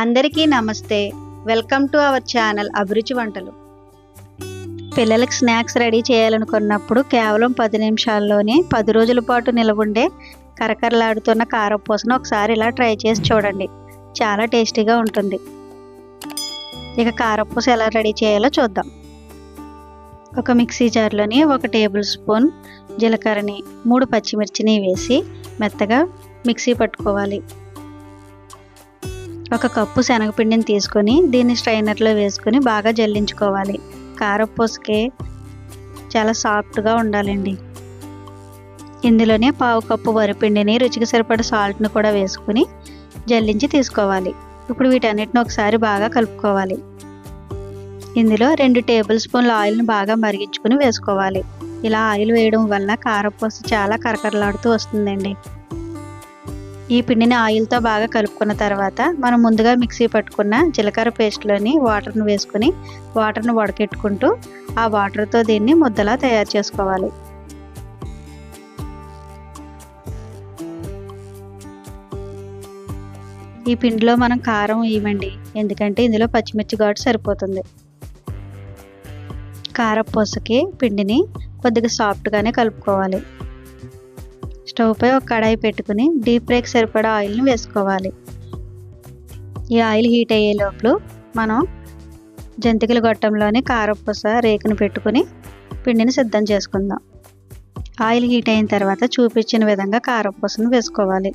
అందరికీ నమస్తే. Welcome to our channel అభిరుచి వంటలు. పిల్లలకు స్నాక్స్ రెడీ చేయాలనుకున్నప్పుడు కేవలం పది నిమిషాల్లోనే పది రోజుల పాటు నిలవుండే కరకరలాడుతున్న కారపూసను ఒకసారి ఇలా ట్రై చేసి చూడండి. చాలా టేస్టీగా ఉంటుంది. ఇక కారపూస ఎలా రెడీ చేయాలో చూద్దాం. ఒక మిక్సీ జార్లోని ఒక టేబుల్ స్పూన్ జీలకర్రని మూడు పచ్చిమిర్చిని వేసి మెత్తగా మిక్సీ పట్టుకోవాలి. ఒక కప్పు శనగపిండిని తీసుకొని దీన్ని స్ట్రైనర్లో వేసుకొని బాగా జల్లించుకోవాలి. కారపూసకే చాలా సాఫ్ట్గా ఉండాలండి. ఇందులోనే పావు కప్పు వరిపిండిని రుచికి సరిపడ సాల్ట్ని కూడా వేసుకుని జల్లించి తీసుకోవాలి. ఇప్పుడు వీటన్నిటిని ఒకసారి బాగా కలుపుకోవాలి. ఇందులో రెండు టేబుల్ స్పూన్ల ఆయిల్ని బాగా మరిగించుకుని వేసుకోవాలి. ఇలా ఆయిల్ వేయడం వల్ల కారపూస చాలా కరకరలాడుతూ వస్తుందండి. ఈ పిండిని ఆయిల్తో బాగా కలుపుకున్న తర్వాత మనం ముందుగా మిక్సీ పట్టుకున్న జీలకర్ర పేస్ట్లోని వాటర్ను వేసుకుని వాటర్ను వడకెట్టుకుంటూ ఆ వాటర్తో దీన్ని ముద్దలా తయారు చేసుకోవాలి. ఈ పిండిలో మనం కారం ఇవ్వండి ఎందుకంటే ఇందులో పచ్చిమిర్చి ఘాటు సరిపోతుంది. కారపూసకి పిండిని కొద్దిగా సాఫ్ట్గానే కలుపుకోవాలి. స్టవ్ పై ఒక కడాయి పెట్టుకుని డీప్ ఫ్రైకి సరిపడా ఆయిల్ని వేసుకోవాలి. ఈ ఆయిల్ హీట్ అయ్యే లోపల మనం జంతికల గొట్టంలోని కారపూస రేకును పెట్టుకుని పిండిని సిద్ధం చేసుకుందాం. ఆయిల్ హీట్ అయిన తర్వాత చూపించిన విధంగా కారపూసను వేసుకోవాలి.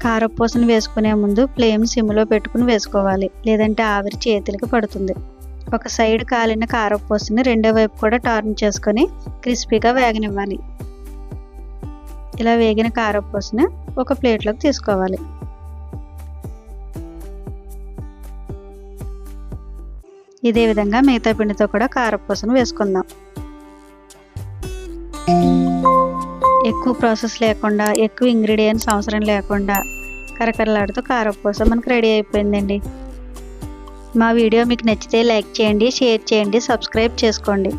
కారపూసను వేసుకునే ముందు ఫ్లేమ్ సిమ్లో పెట్టుకుని వేసుకోవాలి. లేదంటే ఆవిరి చేతులకి పడుతుంది. ఒక సైడ్ కాలిన కారపూసని రెండో వైపు కూడా టర్న్ చేసుకొని క్రిస్పీగా వేగనివ్వాలి. ఇలా వేగిన కారపూసని ఒక ప్లేట్లోకి తీసుకోవాలి. ఇదే విధంగా మిగతా పిండితో కూడా కారపూసను వేసుకుందాం. ఎక్కువ ప్రాసెస్ లేకుండా ఎక్కువ ఇంగ్రీడియంట్స్ అవసరం లేకుండా కరకరలాడుతూ కారపూస మనకు రెడీ అయిపోయిందండి. మా వీడియో మీకు నచ్చితే లైక్ చేయండి షేర్ చేయండి సబ్స్క్రైబ్ చేసుకోండి.